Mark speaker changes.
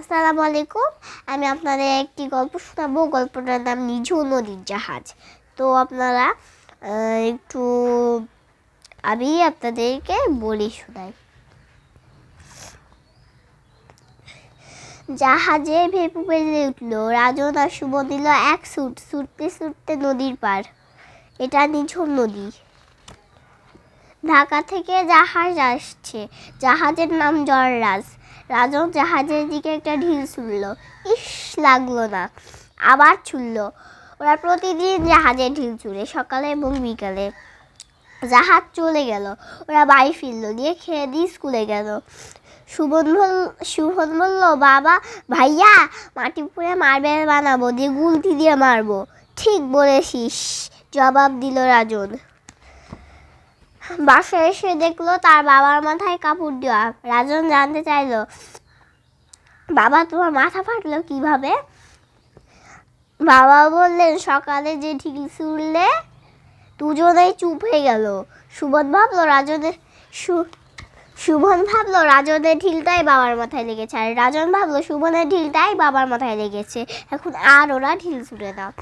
Speaker 1: আসসালামু আলাইকুম আমি আপনাদের একটি গল্প শোনাবো। গল্পটার নাম নিঝু নদীর জাহাজ। তো আপনারা একটু আমি আপনাদেরকে বলি শোনাই। জাহাজে ভেপু বেজে উঠল। রাজন আর সুমন দিল এক সুট ছুটতে ছুটতে নদীর পার। এটা নিঝুম নদী। ঢাকা থেকে জাহাজ আসছে। জাহাজের নাম জলরাজ। রাজন জাহাজের দিকে একটা ঢিল ছুড়ল। ইস, লাগল না। আবার ছুড়ল। ওরা প্রতিদিন জাহাজে ঢিল ছুড়ে, সকালে এবং বিকালে। জাহাজ চলে গেল। ওরা বাড়ি ফিরল দিয়ে খেয়ে দিয়ে স্কুলে গেল। সুমন বল সুমন বলল বাবা, ভাইয়া, মাটি পুড়ে মার্বেল বানাবো, দিয়ে গুলতি দিয়ে মারবো। ঠিক বলেছিস, জবাব দিল রাজন। বাসায় এসে দেখল তার বাবার মাথায় কাপড় দেওয়া। রাজন জানতে চাইলো, বাবা, তোমার মাথা ফাটলো কীভাবে? বাবা বললেন, সকালে যে ঢিল ছুড়লে দুজনেই চুপ হয়ে গেল। সুমন ভাবলো, রাজনের সু- সুমন ভাবলো, রাজনের ঢিলটাই বাবার মাথায় লেগেছে। আর রাজন ভাবলো সুমনের ঢিলটাই বাবার মাথায় লেগেছে। এখন আর ওরা ঢিল ছুড়ে না